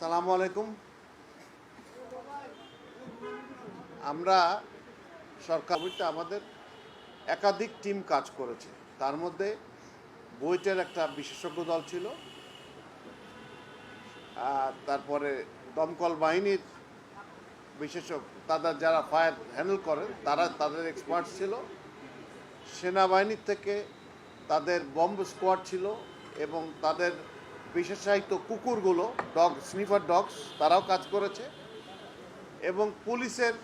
সালামু আলাইকুম। আমরা সরকার বইটা আমাদের একাধিক টিম কাজ করেছে। তার মধ্যে বইটার একটা বিশেষজ্ঞ দল ছিল, আর তারপরে দমকল বাহিনীর বিশেষজ্ঞ তাদের যারা ফায়ার হ্যান্ডেল করেন, তারা তাদের এক্সপার্ট ছিল। সেনাবাহিনীর থেকে তাদের বম্ব স্কোয়াড ছিল এবং তাদের বিশেষায়িত কুকুরগুলো ডগ স্নিফার ডগস তারাও কাজ করেছে। এবং পুলিশের,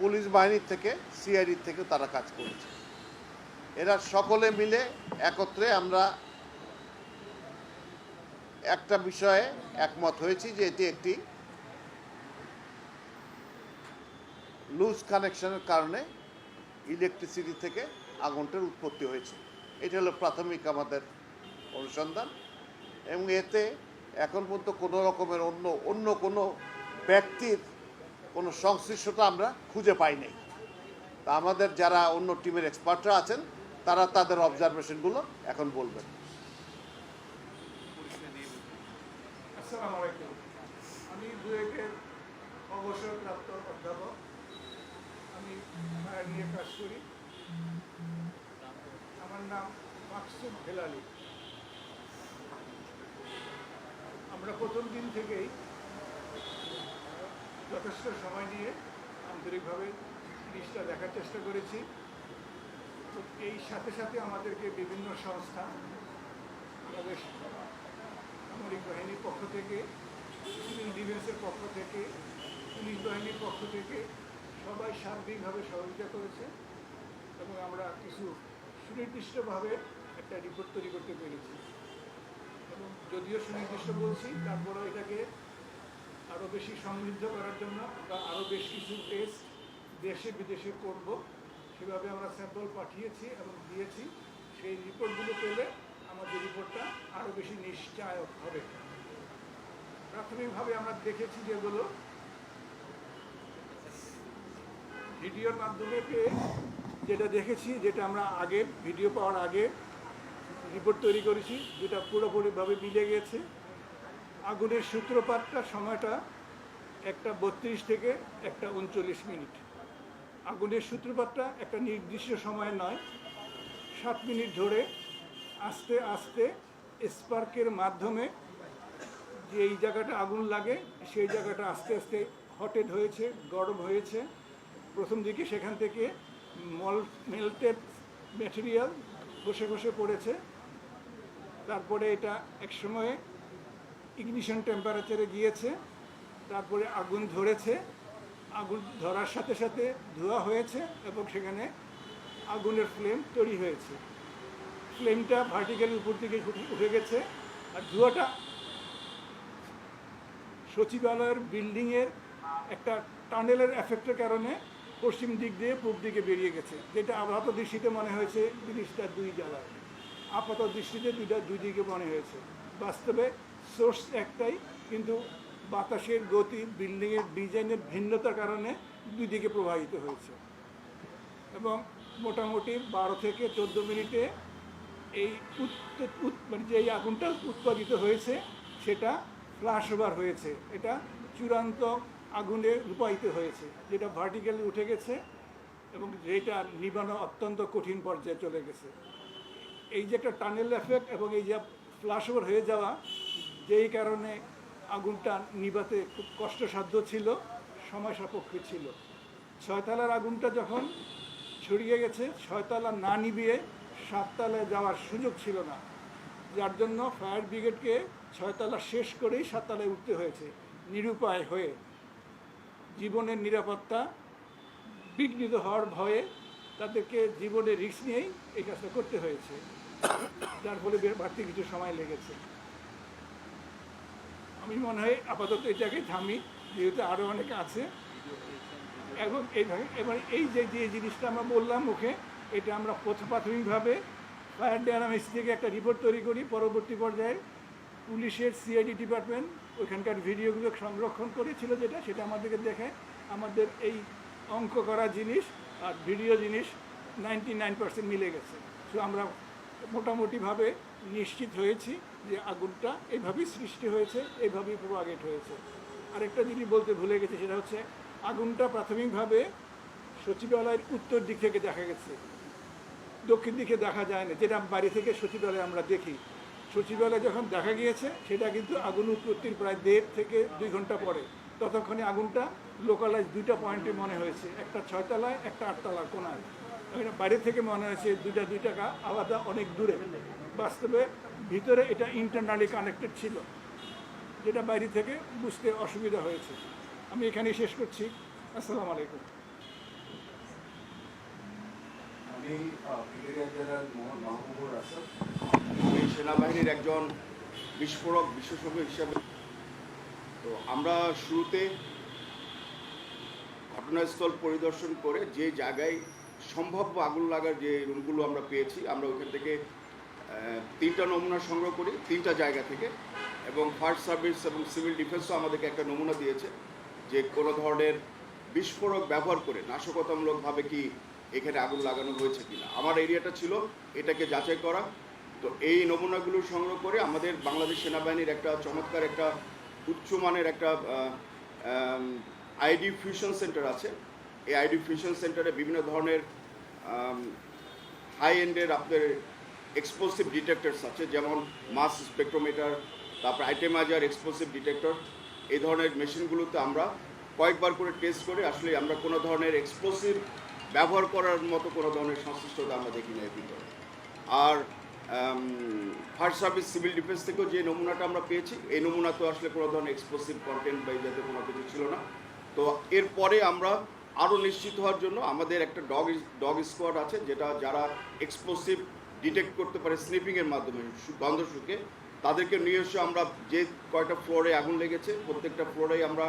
পুলিশ বাহিনীর থেকে সিআইডির থেকে তারা কাজ করেছে। এরা সকলে মিলে একত্রে আমরা একটা বিষয়ে একমত হয়েছি যে এটি একটি লুজ কানেকশনের কারণে ইলেকট্রিসিটি থেকে আগুনটার উৎপত্তি হয়েছে। এটা হলো প্রাথমিক আমাদের অনুসন্ধান। এবং এতে এখন পর্যন্ত কোনো রকমের অন্য অন্য কোনো ব্যক্তির কোনো সংশ্লিষ্টতা আমরা খুঁজে পাই নাই। তা আমাদের যারা অন্য টিমের এক্সপার্টরা আছেন, তারা তাদের অবজারভেশনগুলো এখন বলবেন। আমি অবসরপ্রাপ্ত অধ্যাপক। আমি নিয়ে কাজ করি। আমার নাম মাকসুদ হেলালি আমরা প্রথম দিন থেকেই যথেষ্ট সময় নিয়ে আন্তরিকভাবে জিনিসটা দেখার চেষ্টা করেছি। তো এই সাথে সাথে আমাদেরকে বিভিন্ন সংস্থা, আমাদের সামরিক বাহিনীর পক্ষ থেকে, সিভিল ডিফেন্সের পক্ষ থেকে, পুলিশ বাহিনীর পক্ষ থেকে সবাই সার্বিকভাবে সহযোগিতা করেছে এবং আমরা কিছু সুনির্দিষ্টভাবে একটা রিপোর্ট তৈরি করতে পেরেছি। যদিও সুনির্দিষ্ট বলছি, তারপরেও এটাকে আরও বেশি সমৃদ্ধ করার জন্য আমরা আরও বেশ কিছু টেস্ট দেশে বিদেশে করব। সেভাবে আমরা স্যাম্পল পাঠিয়েছি এবং দিয়েছি। সেই রিপোর্টগুলো পেলে আমাদের রিপোর্টটা আরও বেশি নিশ্চায়ক হবে। প্রাথমিকভাবে আমরা দেখেছি যেগুলো ভিডিওর মাধ্যমে পেয়ে, যেটা দেখেছি, যেটা আমরা আগে ভিডিও পাওয়ার আগে রিপোর্ট তৈরি করেছি, যেটা পুরোপুরিভাবে মিলে গেছে। আগুনের সূত্রপাতটা সময়টা একটা বত্রিশ থেকে একটা উনচল্লিশ মিনিট। আগুনের সূত্রপাতটা একটা নির্দিষ্ট সময় নয়, সাত মিনিট ধরে আস্তে আস্তে স্পার্কের মাধ্যমে যে এই জায়গাটা আগুন লাগে, সেই জায়গাটা আস্তে আস্তে হটেড হয়েছে, গরম হয়েছে। প্রথম দিকে সেখান থেকে মল, মেল্টেড ম্যাটেরিয়াল বসে বসে পড়েছে। তারপরে এটা একসময়ে ইগনিশন টেম্পারেচারে গিয়েছে, তারপরে আগুন ধরেছে। আগুন ধরার সাথে সাথে ধোয়া হয়েছে এবং সেখানে আগুনের ফ্লেম তৈরি হয়েছে। ফ্লেমটা ভার্টিক্যাল উপর দিকে উঠে- গেছে আর ধোঁয়াটা সচিবালয়ের বিল্ডিংয়ের একটা টানেলের এফেক্টের কারণে পশ্চিম দিক দিয়ে পূব দিকে বেরিয়ে গেছে, যেটা আপাত দৃষ্টিতে মনে হয়েছে জিনিসটা দুই জায়গায় আপাত দৃষ্টিতে দুইটা দুই দিকে মনে হয়েছে। বাস্তবে সোর্স একটাই, কিন্তু বাতাসের গতি, বিল্ডিংয়ের ডিজাইনের ভিন্নতার কারণে দুই দিকে প্রবাহিত হয়েছে। এবং মোটামুটি বারো থেকে চোদ্দ মিনিটে এই মানে যে আগুনটা উৎপাদিত হয়েছে, সেটা ফ্লাশ ওভার হয়েছে। এটা চূড়ান্ত আগুনে রূপায়িত হয়েছে, যেটা ভার্টিক্যালি উঠে গেছে এবং যেটা নিবানো অত্যন্ত কঠিন পর্যায়ে চলে গেছে। এই যে একটা টানেল এফেক্ট এবং এই যে ফ্লাশ ওভার হয়ে যাওয়া, যেই কারণে আগুনটা নিবাতে খুব কষ্টসাধ্য ছিল, সময় সাপেক্ষ ছিল। ছয়তলার আগুনটা যখন ছড়িয়ে গেছে, ছয়তলা না নিবিয়ে সাততলায় যাওয়ার সুযোগ ছিল না। যার জন্য ফায়ার ব্রিগেডকে ছয়তলা শেষ করেই সাততলায় উঠতে হয়েছে, নিরুপায় হয়ে। জীবনের নিরাপত্তা বিঘ্নিত হওয়ার ভয়ে তাদেরকে জীবনের রিস্ক নিয়েই এই কাজটা করতে হয়েছে। যার ফলে বাড়তি কিছু সময় লেগেছে। আমি মনে হয় আপাতত এটাকে থামি, যেহেতু আরও অনেক আছে। এবং এইভাবে এবার এই যে যে জিনিসটা আমরা বললাম ওকে এটা আমরা প্রথম প্রাথমিকভাবে ফায়ার ডায়নামিক্স থেকে একটা রিপোর্ট তৈরি করি। পরবর্তী পর্যায়ে পুলিশের সিআইডি ডিপার্টমেন্ট ওইখানকার ভিডিওগুলো সংরক্ষণ করেছিল যেটা, সেটা আমাদেরকে দেখে আমাদের এই অঙ্ক করা জিনিস আর ভিডিও জিনিস নাইনটি নাইন পার্সেন্ট মিলে গেছে। সো আমরা মোটামুটিভাবে নিশ্চিত হয়েছি যে আগুনটা এইভাবেই সৃষ্টি হয়েছে এইভাবেই প্রোপাগেট হয়েছে। আরেকটা জিনিস বলতে ভুলে গেছি, সেটা হচ্ছে আগুনটা প্রাথমিকভাবে সচিবালয়ের উত্তর দিক থেকে দেখা গেছে। দক্ষিণ দিকে দেখা যায় না, যেটা বাড়ি থেকে সচিবালয় আমরা দেখি। সচিবালয় যখন দেখা গিয়েছে, সেটা কিন্তু আগুন উৎপত্তির প্রায় দেড় থেকে দুই ঘণ্টা পরে। ততক্ষণে আগুনটা লোকালাইজ দুইটা পয়েন্টে মনে হয়েছে, একটা ছয়তলায়, একটা আটতলার কোনায় এটা বাইরে থেকে মনে হয়েছে দুইটা, দুই টাকা আলাদা অনেক দূরে। বাস্তবে ভিতরে এটা ইন্টারনালি কানেক্টেড ছিল, যেটা বাইরে থেকে বুঝতে অসুবিধা হয়েছে। আমি এখানেই শেষ করছি। আসসালামু আলাইকুম। আমি আমি সেনাবাহিনীর একজন বিস্ফোরক বিশেষজ্ঞ হিসাবে। তো আমরা শুরুতে ঘটনাস্থল পরিদর্শন করে যে জায়গায় সম্ভাব্য আগুন লাগার যে রুমগুলো আমরা পেয়েছি, আমরা ওখান থেকে তিনটা নমুনা সংগ্রহ করি, তিনটা জায়গা থেকে। এবং ফায়ার সার্ভিস এবং সিভিল ডিফেন্সও আমাদেরকে একটা নমুনা দিয়েছে যে কোনো ধরনের বিস্ফোরক ব্যবহার করে নাশকতামূলকভাবে কি এখানে আগুন লাগানো হয়েছে কিনা। আমার এরিয়াটা ছিল, এটাকে যাচাই করা। তো এই নমুনাগুলো সংগ্রহ করে আমাদের বাংলাদেশ সেনাবাহিনীর একটা চমৎকার একটা উচ্চমানের একটা আইডি ফিউশন সেন্টার আছে। এই আইডি ফিউশন সেন্টারে বিভিন্ন ধরনের হাই এন্ডের আপনার এক্সপ্লোসিভ ডিটেক্টরস আছে, যেমন মাস স্পেকট্রোমিটার তারপর আইটেমাইজার এক্সপ্লোসিভ ডিটেক্টর এই ধরনের মেশিনগুলোতে আমরা কয়েকবার করে টেস্ট করে আসলে আমরা কোনো ধরনের এক্সপ্লোসিভ ব্যবহার করার মতো কোনো ধরনের সংশ্লিষ্টতা আমরা দেখি না এর আর ফায়ার সার্ভিস সিভিল ডিফেন্স থেকেও যে নমুনাটা আমরা পেয়েছি, এই নমুনা তো আসলে কোনো ধরনের এক্সপ্লোসিভ কন্টেন্ট বা এই জাতীয় কোনো কিছু ছিল না। তো এরপরে আমরা আরও নিশ্চিত হওয়ার জন্য আমাদের একটা ডগ ডগ স্কোয়াড আছে যেটা যারা এক্সপ্লোসিভ ডিটেক্ট করতে পারে স্নিপিংয়ের মাধ্যমে গন্ধ শুকে, তাদেরকে এসে আমরা যে কয়টা ফ্লোরে আগুন লেগেছে, প্রত্যেকটা ফ্লোরেই আমরা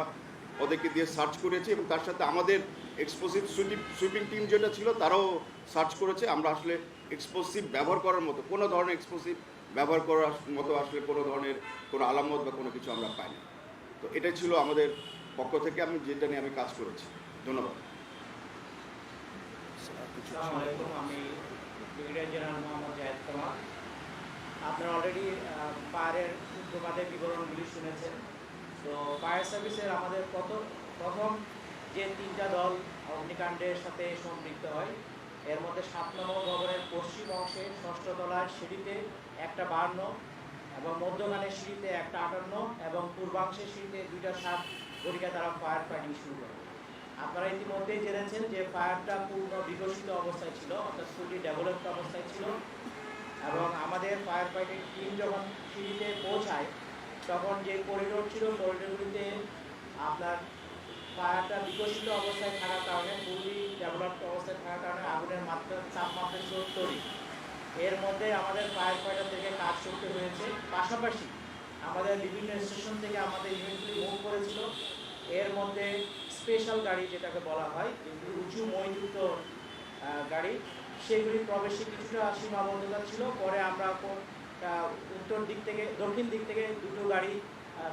ওদেরকে দিয়ে সার্চ করেছি এবং তার সাথে আমাদের এক্সপ্লোসিভ সুইপিং সুইপিং টিম যেটা ছিল তারাও সার্চ করেছে। আমরা আসলে এক্সপ্লোসিভ ব্যবহার করার মতো, কোনো ধরনের এক্সপ্লোসিভ ব্যবহার করার মতো আসলে কোনো ধরনের কোনো আলামত বা কোনো কিছু আমরা পাইনি। তো এটাই ছিল আমাদের পক্ষ থেকে আমি যেটা নিয়ে আমি কাজ করেছি। ধন্যবাদ। আমি ব্রিগেডিয়ার জেনারেল মোহাম্মদ জাহেদ কামাল আপনারা অলরেডি ফায়ারের সূত্রপাতের বিবরণগুলি শুনেছেন। তো ফায়ার সার্ভিসের আমাদের প্রথম প্রথম যে তিনটা দল অগ্নিকাণ্ডের সাথে সম্পৃক্ত হয়, এর মধ্যে সাত নম্বর ভবনের পশ্চিম অংশে ষষ্ঠ তলার সিঁড়িতে একটা বান্ন, এবং মধ্যখানের সিঁড়িতে একটা আটান্ন, এবং পূর্বাংশের সিঁড়িতে দুইটা সাত গড়িকা তারা ফায়ার ফাইটিং শুরু করে। আপনারা ইতিমধ্যেই জেনেছেন যে ফায়ারটা পূর্ণ বিকশিত অবস্থায় ছিল, অর্থাৎ ফুলি ডেভেলপড অবস্থায় ছিল। এবং আমাদের ফায়ার ফাইটিং টিম যখন সিঁড়িতে পৌঁছায়, তখন যে করিডোর ছিল করিডোরগুলিতে আপনার ফায়ারটা বিকশিত অবস্থায় থাকার কারণে ফুলি ডেভেলপড অবস্থায় থাকার কারণে আগুনের মাত্রা, তাপমাত্রা ছিল তৈরি এর মধ্যে আমাদের ফায়ার ফাইটার থেকে কাজ করতে হয়েছে। পাশাপাশি আমাদের বিভিন্ন স্টেশন থেকে আমাদের ইউনিটগুলি মুভ করেছিল। এর মধ্যে স্পেশাল গাড়ি যেটাকে বলা হয় উঁচু মইযুক্ত গাড়ি, সেগুলি প্রবেশে কিছুটা সীমাবদ্ধতা ছিল। পরে আমরা উত্তর দিক থেকে, দক্ষিণ দিক থেকে দুটো গাড়ি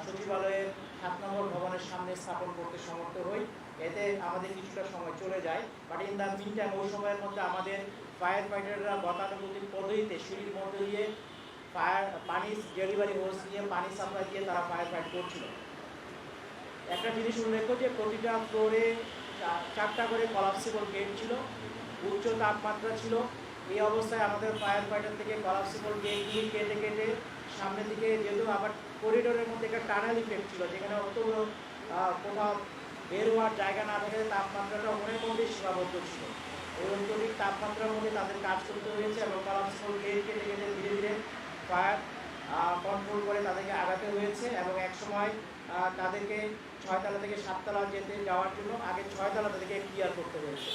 সচিবালয়ের সাত নম্বর ভবনের সামনে স্থাপন করতে সমর্থ হই। এতে আমাদের কিছুটা সময় চলে যায়। But in the meantime ওই সময়ের মধ্যে আমাদের ফায়ার ফাইটাররা গতানুগতিক পদ্ধতিতে সিঁড়ির মধ্যে দিয়ে ফায়ার পানি ডেলিভারি হোস দিয়ে পানি সাপ্লাই দিয়ে তারা ফায়ার ফাইট করছিল। একটা জিনিস উল্লেখ্য যে প্রতিটা ফ্লোরে চারটা করে কলাপসিবল গেট ছিল, উচ্চ তাপমাত্রা ছিল। এই অবস্থায় আমাদের ফায়ার ফাইটার থেকে কলাপসিবল গেটগুলি কেটে কেটে সামনের দিকে যেহেতু আবার করিডোরের মধ্যে একটা টানেল ইফেক্ট ছিল, যেখানে অত কোথাও বের হওয়ার জায়গা না থাকে তাপমাত্রাটা অনেক মধ্যে সীমাবদ্ধ ছিল। ওই অত্যধিক তাপমাত্রার মধ্যে তাদের কাজ করতে হয়েছে এবং কলাপসিবল গেট কেটে কেটে ধীরে ধীরে ফায়ার কন্ট্রোল করে তাদেরকে আগাতে হয়েছে এবং এক সময় তাদেরকে ছয়তলা থেকে সাততলা যেতে যাওয়ার জন্য আগে ছয়তলা তাদেরকে ক্লিয়ার করতে হয়েছে।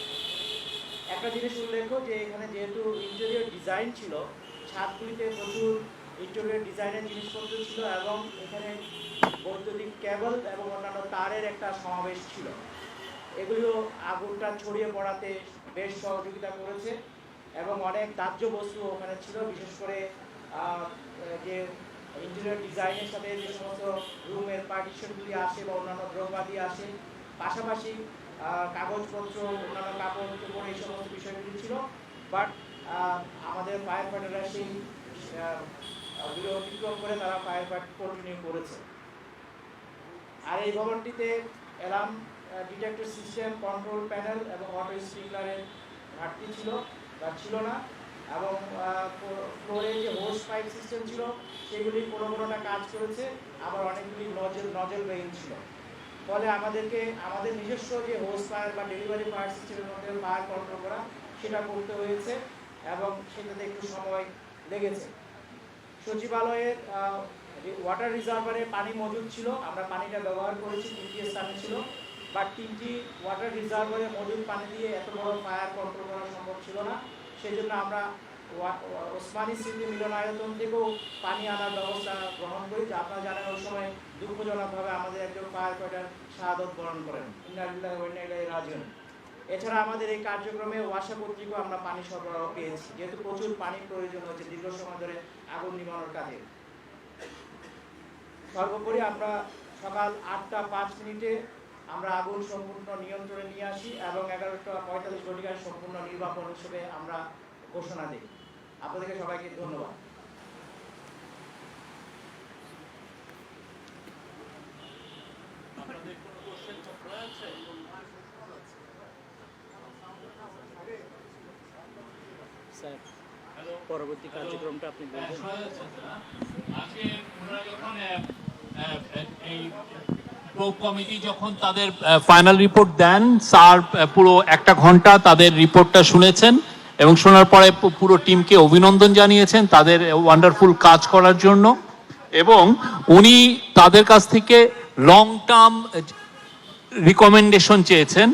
একটা জিনিস উল্লেখ্য যে এখানে যেহেতু ইন্টেরিয়র ডিজাইন ছিল, ছাদগুলিতে প্রচুর ইন্টেরিয়র ডিজাইনের জিনিসপত্র ছিল এবং এখানে বৈদ্যুতিক কেবল এবং অন্যান্য তারের একটা সমাবেশ ছিল। এগুলিও আগুনটা ছড়িয়ে পড়াতে বেশ সহযোগিতা করেছে এবং অনেক দাহ্য বস্তু ওখানে ছিল, বিশেষ করে যে ইন্টেরিয়র ডিজাইনের সাথে যে সমস্ত রুমের পার্টিশনগুলি আসে বা অন্যান্য দ্রব্যাদি আসে, পাশাপাশি কাগজপত্র, অন্যান্য কাপড় চোপড় এই সমস্ত বিষয়গুলি ছিল। বাট আমাদের ফায়ার ফাইটাররা সেই ওগুলো অতিক্রম করে তারা ফায়ার ফাইট কন্টিনিউ করেছে। আর এই ভবনটিতে alarm detector system control panel এবং অটো স্প্রিংলারের ঘাটতি ছিল বা ছিল না। এবং ফ্লোরে যে হোস পাইপ সিস্টেম ছিল, সেগুলি কোনো কোনোটা কাজ করেছে, আবার অনেকগুলি নজেল নজেল বেইন ছিল। ফলে আমাদেরকে, আমাদের নিজস্ব যে হোস ফায়ার বা ডেলিভারি ফায়ার সিস্টেমের মধ্যে ফায়ার কন্ট্রোল করা, সেটা করতে হয়েছে এবং সেটাতে একটু সময় লেগেছে। সচিবালয়ের ওয়াটার রিজার্ভারে পানি মজুদ ছিল, আমরা পানিটা ব্যবহার করেছি, তিনটি স্থানে ছিল বাট তিনটি ওয়াটার রিজার্ভারে মজুদ পানি দিয়ে এত বড় ফায়ার কন্ট্রোল করা সম্ভব ছিল না। সেই জন্য আমরা ওসমানী স্মৃতি মিলনায়তন থেকেও পানি আনার ব্যবস্থা গ্রহণ করি, যা আপনারা জানেন ওই সময় দুঃখজনকভাবে আমাদের একজন ফায়ার শাহাদত বরণ করেন। ইন্না এছাড়া আমাদের এই কার্যক্রমে ওয়াসা কর্তৃকও আমরা পানি সরবরাহ পেয়েছি, যেহেতু প্রচুর পানির প্রয়োজন হচ্ছে দীর্ঘ সময় ধরে আগুন নিবানোর কাজে। সর্বোপরি আমরা সকাল আটটা পাঁচ মিনিটে আমরা আগুন সম্পূর্ণ নিয়ন্ত্রণে নিয়ে আসি এবং এগারোটা পঁয়তাল্লিশ ঘটিকায় সম্পূর্ণ নির্বাপন হিসেবে আমরা ঘোষণা দিই। আপনাদেরকে সবাইকে ধন্যবাদ। স্যার পরবর্তী কার্যক্রমটা আপনি বলবেন। আজকে ওনারা যখন এই কমিটি যখন তাদের ফাইনাল রিপোর্ট দেন, স্যার পুরো একটা ঘণ্টা তাদের রিপোর্টটা শুনেছেন এবং শোনার পরে পুরো টিমকে অভিনন্দন জানিয়েছেন তাদের ওয়ান্ডারফুল কাজ করার জন্য এবং উনি তাদের কাছ থেকে লং টার্ম রিকমেন্ডেশন চেয়েছেন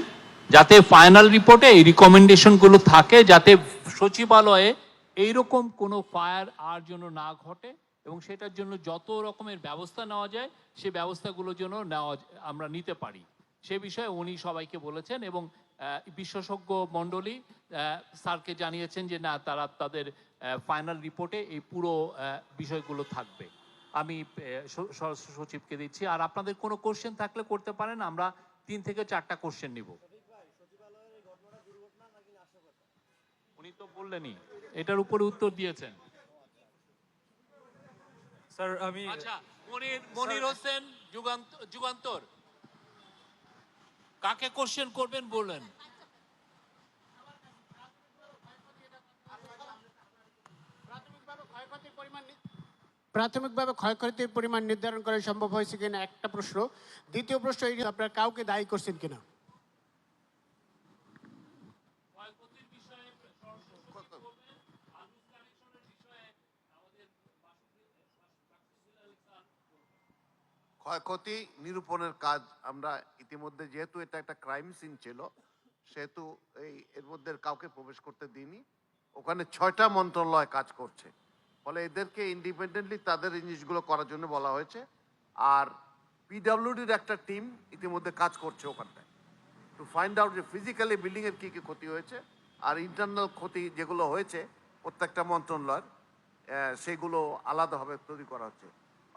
যাতে ফাইনাল রিপোর্টে এই রিকমেন্ডেশনগুলো থাকে, যাতে সচিবালয়ে এইরকম কোনো ফায়ার আর যেন না ঘটে। এবং সেটার জন্য যত রকমের ব্যবস্থা নেওয়া যায় সে ব্যবস্থাগুলোর জন্য নেওয়া আমরা নিতে পারি। সে বিষয়ে উনি সবাইকে বলেছেন এবং বিশেষজ্ঞ মণ্ডলী স্যারকে জানিয়েছেন যে না তারা তাদের ফাইনাল রিপোর্টে এই পুরো বিষয়গুলো থাকবে। আমি সচিবকে দিচ্ছি। আর আপনাদের কোনো কোশ্চেন থাকলে করতে পারেন আমরা তিন থেকে চারটা কোশ্চেন নিব। উনি তো বললেনই এটার উপরে উত্তর দিয়েছেন। স্যার আমি আচ্ছা মনির মনির হোসেন যুগান্তর। কাকে কোশ্চেন করবেন বললেন? প্রাথমিকভাবে ক্ষয়ক্ষতির পরিমাণ নির্ধারণ করা সম্ভব হয়েছে কিনা? একটা প্রশ্ন। দ্বিতীয় প্রশ্ন আপনার কাউকে দায়ী করছেন কিনা? ক্ষয়ক্ষতি নিরূপণের কাজ আমরা ইতিমধ্যে, যেহেতু এটা একটা ক্রাইম সিন ছিল, সেহেতু এই এর মধ্যে কাউকে প্রবেশ করতে দিইনি। ওখানে ছয়টা মন্ত্রণালয় কাজ করছে। ফলে এদেরকে ইন্ডিপেন্ডেন্টলি তাদের জিনিসগুলো করার জন্য বলা হয়েছে। আর পিডাব্লিউডির একটা টিম ইতিমধ্যে কাজ করছে ওখানটায়। টু ফাইন্ড আউট যে ফিজিক্যালি বিল্ডিংয়ের কী কী ক্ষতি হয়েছে আর ইন্টারনাল ক্ষতি যেগুলো হয়েছে প্রত্যেকটা মন্ত্রণালয়ের সেগুলো আলাদাভাবে তৈরি করা হচ্ছে।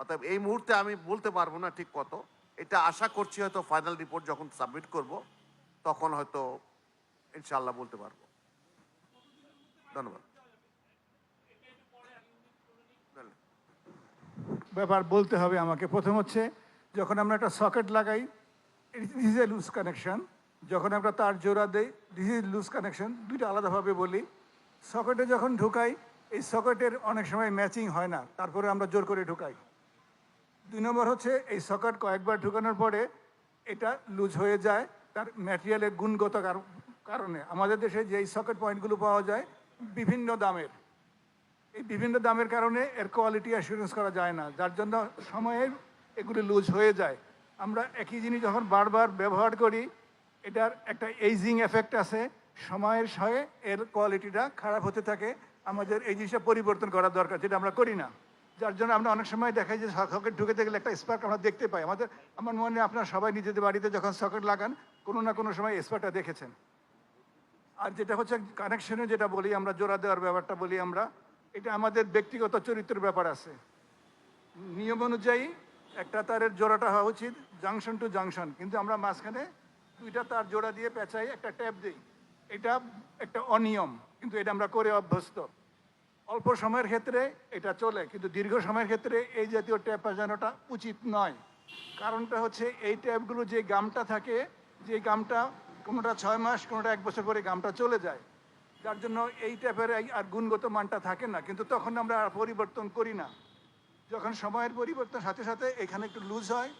অতএব এই মুহূর্তে আমি বলতে পারব না ঠিক কত। এটা আশা করছি হয়তো ফাইনাল রিপোর্ট যখন সাবমিট করব, তখন হয়তো ইনশাল্লাহ বলতে পারব। ধন্যবাদ। ব্যাপার বলতে হবে আমাকে। প্রথম হচ্ছে, যখন আমরা একটা সকেট লাগাই this is a loose connection যখন আমরা তার জোড়া দেই দিস ইজ লুজ কানেকশন দুইটা আলাদাভাবে বলি। সকেটে যখন ঢুকাই, এই সকেটের অনেক সময় ম্যাচিং হয় না। তারপরে আমরা জোর করে ঢুকাই। দুই নম্বর হচ্ছে, এই সকেট কয়েকবার ঢুকানোর পরে এটা লুজ হয়ে যায় তার ম্যাটেরিয়ালের গুণগত কার- কারণে। আমাদের দেশে যে এই সকেট পয়েন্টগুলো পাওয়া যায়, বিভিন্ন দামের। এই বিভিন্ন দামের কারণে এর কোয়ালিটি অ্যাসুরেন্স করা যায় না, যার জন্য সময়ে এগুলি লুজ হয়ে যায়। আমরা একই জিনিস যখন বারবার ব্যবহার করি, এটার একটা এইজিং এফেক্ট আছে, সময়ের সঙ্গে এর কোয়ালিটিটা খারাপ হতে থাকে, আমাদের এই জিনিসটা পরিবর্তন করা দরকার, যেটা আমরা করি না। যার জন্য আমরা অনেক সময় দেখাই যে সকেট ঢুকে গেলে একটা স্পার্ক আমরা দেখতে পাই। আমাদের, আমার মনে আপনারা সবাই নিজেদের বাড়িতে যখন সকেট লাগান, কোনো না কোনো সময় স্পার্কটা দেখেছেন। আর যেটা হচ্ছে কানেকশনে যেটা বলি আমরা, জোড়া দেওয়ার ব্যাপারটা বলি আমরা, এটা আমাদের ব্যক্তিগত চরিত্রের ব্যাপার আছে। নিয়ম অনুযায়ী একটা তারের জোড়াটা হওয়া উচিত জাংশন টু জাংশন কিন্তু আমরা মাঝখানে দুইটা তার জোড়া দিয়ে পেঁচাই একটা ট্যাপ দিই। এটা একটা অনিয়ম, কিন্তু এটা আমরা করে অভ্যস্ত। অল্প সময়ের ক্ষেত্রে এটা চলে, কিন্তু দীর্ঘ সময়ের ক্ষেত্রে এই জাতীয় ট্যাপ বাজানোটা উচিত নয়। কারণটা হচ্ছে এই ট্যাপগুলো যে গামটা থাকে, যে গামটা কোনোটা ছয় মাস, কোনোটা এক বছর পরে গামটা চলে যায়। যার জন্য এই ট্যাপের আর গুণগত মানটা থাকে না, কিন্তু তখন আমরা আর পরিবর্তন করি না। যখন সময়ের পরিবর্তন সাথে সাথে এখানে একটু লুজ হয়,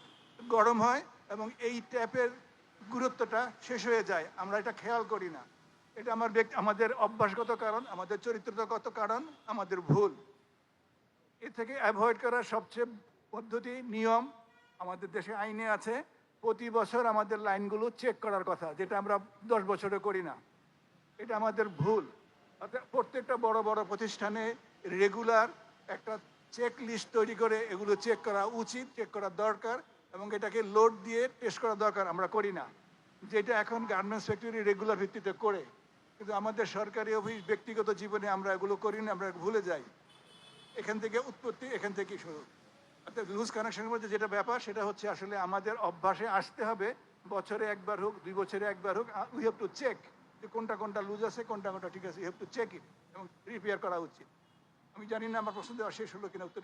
গরম হয়, এবং এই ট্যাপের গুরুত্বটা শেষ হয়ে যায়, আমরা এটা খেয়াল করি না। এটা আমার ব্যক্তি, আমাদের অভ্যাসগত কারণ, আমাদের চরিত্রগত কারণ, আমাদের ভুল। এ থেকে অ্যাভয়েড করার সবচেয়ে পদ্ধতি, নিয়ম আমাদের দেশে আইনে আছে। প্রতি বছর আমাদের লাইনগুলো চেক করার কথা, যেটা আমরা দশ বছরে করি না। এটা আমাদের ভুল। অর্থাৎ প্রত্যেকটা বড় বড় প্রতিষ্ঠানে রেগুলার একটা চেক লিস্ট তৈরি করে এগুলো চেক করা উচিত চেক করা দরকার এবং এটাকে লোড দিয়ে টেস্ট করা দরকার, আমরা করি না। যেটা এখন গার্মেন্টস ফ্যাক্টরি রেগুলার ভিত্তিতে করে। কিন্তু আমাদের সরকারি অফিস ব্যক্তিগত জীবনে আমরা এগুলো করি না আমরা ভুলে যাই। এখান থেকে উৎপত্তি এখান থেকেই শুরু। অর্থাৎ লুজ কানেকশনের মধ্যে যেটা ব্যাপার সেটা হচ্ছে আসলে আমাদের অভ্যাসে আসতে হবে। বছরে একবার হোক দুই বছরে একবার হোক উই হ্যাভ টু চেক যে কোনটা কোনটা লুজ আছে কোনটা কোনটা ঠিক আছে। You have to check it এবং রিপেয়ার করা উচিত। আমি জানি না আমার প্রশ্ন দেওয়া শেষ হলো কিনা উত্তর।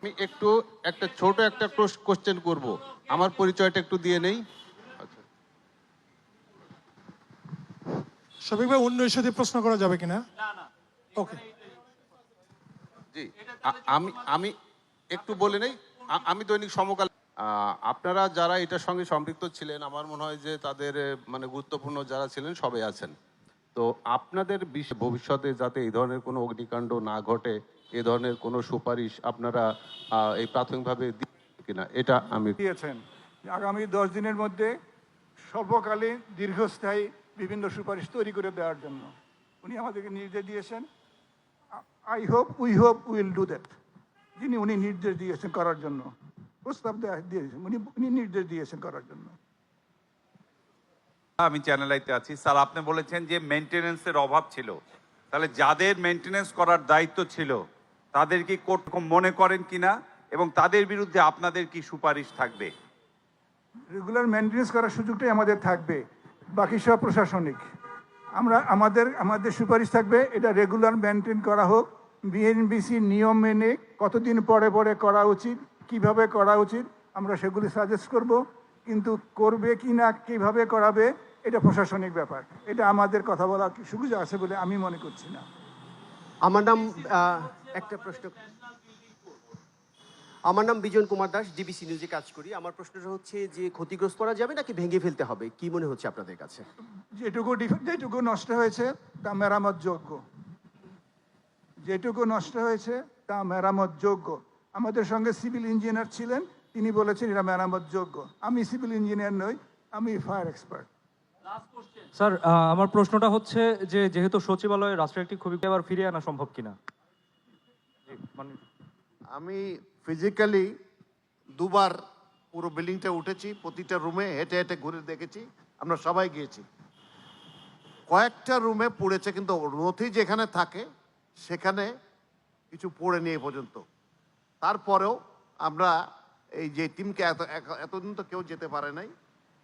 আমি একটু একটা ছোট একটা কোশ্চেন করব। আমার পরিচয়টা একটু দিয়ে নেই। শফিক ভাই অন্য সাথে প্রশ্ন করা যাবে কিনা? ওকে জি আমি আমি একটু বলে নেই আমি দৈনিক সমকাল আপনারা যারা এটার সঙ্গে সম্পৃক্ত ছিলেন আমার মনে হয় যে তাদের মানে গুরুত্বপূর্ণ যারা ছিলেন সবাই আছেন। তো আপনাদের ভবিষ্যতে যাতে এই ধরনের কোনো অগ্নিকাণ্ড না ঘটে এ ধরনের কোনো সুপারিশ আপনারা এই প্রাথমিকভাবে দিচ্ছেন কিনা এটা আমি দিয়েছেন। আগামী দশ দিনের মধ্যে স্বল্পকালীন দীর্ঘস্থায়ী বিভিন্ন সুপারিশ তৈরি করে দেওয়ার জন্য। উনি আমাদেরকে নির্দেশ দিয়েছেন I hope we hope will do that যিনি উনি নির্দেশ দিয়েছেন করার জন্য। প্রস্তাব দিয়েছেন। উনি উনি নির্দেশ দিয়েছেন করার জন্য। আমি চ্যানেল আইতে আছি। স্যার আপনি বলেছেন যে মেনটেনেন্সের অভাব ছিল। তাহলে যাদের মেনটেনেন্স করার দায়িত্ব ছিল তাদের কি কোর্ট মনে করেন কিনা? এবং তাদের বিরুদ্ধে আপনাদের কি সুপারিশ থাকবে? রেগুলার মেনটেন্স করার সুযোগটাই আমাদের থাকবে। বাকি সব প্রশাসনিক। আমরা, আমাদের আমাদের সুপারিশ থাকবে, এটা রেগুলার মেনটেন করা হোক। বিএনবিসি নিয়ম মেনে কতদিন পরে পরে করা উচিত, কীভাবে করা উচিত, আমরা সেগুলি সাজেস্ট করব। কিন্তু করবে কি না, কীভাবে করাবে, এটা প্রশাসনিক ব্যাপার। এটা আমাদের কথা বলার সুবিধা আছে বলে আমি মনে করছি না। আমার নাম একটা প্রশ্ন আমার নাম বিজন কুমার দাস ডিবিসি নিউজে কাজ করি। আমার প্রশ্নটা হচ্ছে যে ক্ষতিগ্রস্ত করা যাবে নাকি ভেঙে ফেলতে হবে? কি মনে হচ্ছে আপনাদের কাছে? যেটুকু যেটুকু নষ্ট হয়েছে তা মেরামত যোগ্য। যেটুকু নষ্ট হয়েছে তা মেরামত যোগ্য। আমাদের সঙ্গে সিভিল ইঞ্জিনিয়ার ছিলেন তিনি বলেছেন এটা মেরামত যোগ্য। আমি সিভিল ইঞ্জিনিয়ার নই আমি ফায়ার এক্সপার্ট। স্যার আমার প্রশ্নটা হচ্ছে যে যেহেতু সচিবালয়ে রাষ্ট্রের একটি খুবই আবার ফিরিয়ে আনা সম্ভব কিনা? জি, মানে আমি ফিজিক্যালি দুবার পুরো বিল্ডিংটা উঠেছি, প্রতিটা রুমে হেঁটে হেঁটে ঘুরে দেখেছি, আমরা সবাই গিয়েছি। কয়েকটা রুমে পড়েছে, কিন্তু নথি যেখানে থাকে, সেখানে কিছু পড়ে নিয়ে পর্যন্ত। তারপরেও আমরা এই যে টিমকে এত, এত- এতদিন তো কেউ যেতে পারে নাই,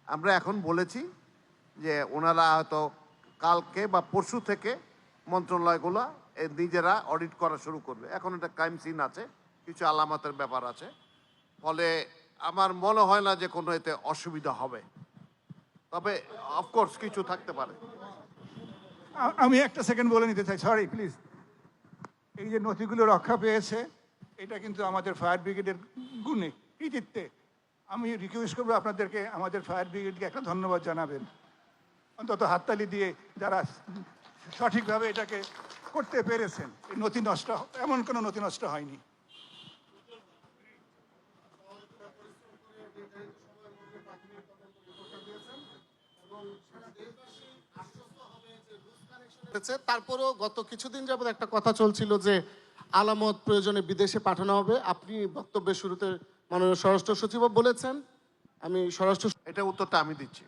আমরা এখন বলেছি যে ওনারা হয়তো কালকে বা পরশু থেকে মন্ত্রণালয়গুলো নিজেরা অডিট করা শুরু করবে। এখন একটা ক্রাইম সিন আছে কিছু আলামতের ব্যাপার আছে। ফলে আমার মনে হয় না যে কোনো এতে অসুবিধা হবে। তবে অফকোর্স কিছু থাকতে পারে। আমি একটা সেকেন্ড বলে নিতে চাই। সরি প্লিজ এই যে নথিগুলো রক্ষা পেয়েছে, এটা কিন্তু আমাদের ফায়ার ব্রিগেডের গুণে, কৃতিত্বে। আমি রিকোয়েস্ট করব আপনাদেরকে আমাদের ফায়ার ব্রিগেডকে একটা ধন্যবাদ জানাবেন। অন্তত হাততালি দিয়ে যারা সঠিকভাবে এটাকে করতে পেরেছেন নথি নষ্ট, এমন কোনো নথি নষ্ট হয়নি। তারপরেও গত কিছুদিন যাবত একটা কথা চলছিল যে আলামত প্রয়োজনে বিদেশে পাঠানো হবে। আপনি বক্তব্যের শুরুতে মাননীয় স্বরাষ্ট্র সচিবও বলেছেন। আমি স্বরাষ্ট্র এটা উত্তরটা আমি দিচ্ছি।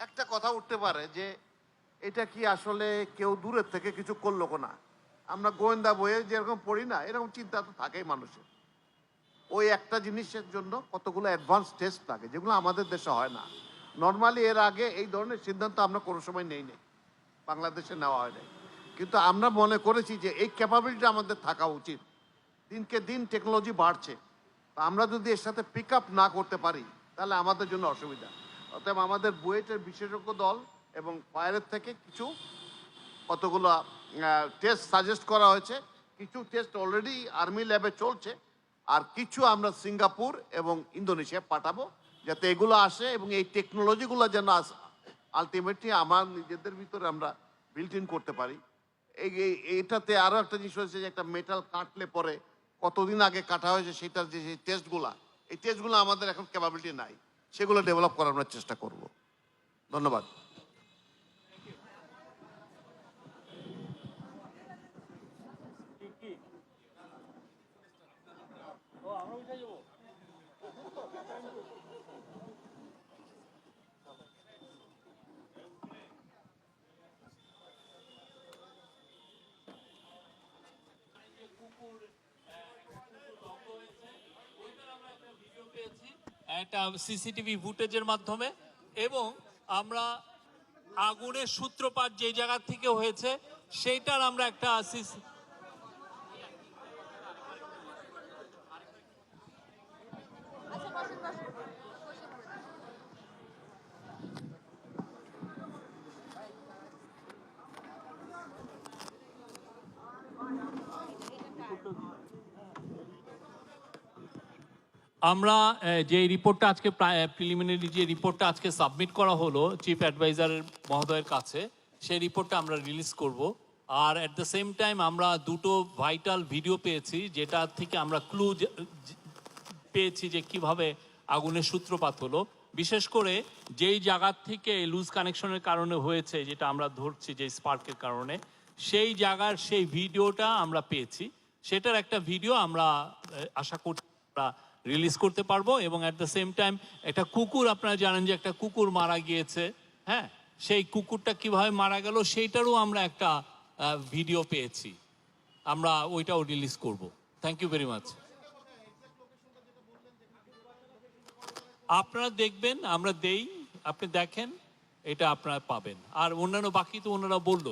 একটা কথা উঠতে পারে যে এটা কি আসলে কেউ দূরের থেকে কিছু করল না আমরা গোয়েন্দা বইয়ে যেরকম পড়ি না, এরকম চিন্তা তো থাকেই মানুষের। ওই একটা জিনিসের জন্য কতগুলো অ্যাডভান্স টেস্ট থাকে যেগুলো আমাদের দেশে হয় না। নর্মালি এর আগে এই ধরনের সিদ্ধান্ত আমরা কোনো সময় নেই নেই। বাংলাদেশে নেওয়া হয় নাই। কিন্তু আমরা মনে করেছি যে এই ক্যাপাবিলিটি আমাদের থাকা উচিত। দিনকে দিন টেকনোলজি বাড়ছে। আমরা যদি এর সাথে পিক আপ না করতে পারি, তাহলে আমাদের জন্য অসুবিধা। অতএব আমাদের বুয়েটের বিশেষজ্ঞ দল এবং ফায়ারের থেকে কিছু কতগুলো টেস্ট সাজেস্ট করা হয়েছে। কিছু টেস্ট অলরেডি আর্মি ল্যাবে চলছে। আর কিছু আমরা সিঙ্গাপুর এবং ইন্দোনেশিয়া পাঠাবো। যাতে এগুলো আসে এবং এই টেকনোলজিগুলো যেন আলটিমেটলি আমার নিজেদের ভিতরে আমরা বিল্ট ইন করতে পারি। এই এইটাতে আরও একটা জিনিস হয়েছে যে একটা মেটাল কাটলে পরে কতদিন আগে কাটা হয়েছে সেটার যে সেই টেস্টগুলো এই টেস্টগুলো আমাদের এখন ক্যাপাবিলিটি নাই। সেগুলো ডেভেলপ করার আমরা চেষ্টা করব। ধন্যবাদ। একটা সিসিটিভি ফুটেজের মাধ্যমে এবং আমরা আগুনের সূত্রপাত যে জায়গা থেকে হয়েছে, সেইটার আমরা একটা আমরা যে রিপোর্টটা আজকে প্রিলিমিনারি যে রিপোর্টটা আজকে সাবমিট করা হলো চিফ অ্যাডভাইজার মহোদয়ের কাছে, সেই রিপোর্টটা আমরা রিলিজ করব। আর অ্যাট দ্য সেম টাইম আমরা দুটো ভাইটাল ভিডিও পেয়েছি, যেটা থেকে আমরা ক্লু পেয়েছি যে কীভাবে আগুনের সূত্রপাত হলো। বিশেষ করে যেই জায়গার থেকে লুজ কানেকশনের কারণে হয়েছে, যেটা আমরা ধরছি যে স্পার্কের কারণে, সেই জায়গার সেই ভিডিওটা আমরা পেয়েছি। সেটার একটা ভিডিও আমরা আশা করছি রিলিজ করতে পারব এবং অ্যাট দ্য সেম টাইম একটা কুকুর, আপনারা জানেন যে একটা কুকুর মারা গিয়েছে হ্যাঁ? সেই কুকুরটা কীভাবে মারা গেল সেইটারও আমরা একটা ভিডিও পেয়েছি। আমরা ওইটাও রিলিজ করব। থ্যাংক ইউ ভেরি মাচ আপনারা দেখবেন, আমরা দেই, আপনি দেখেন, এটা আপনারা পাবেন। আর অন্যান্য বাকি তো ওনারা বলল।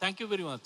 Thank you very much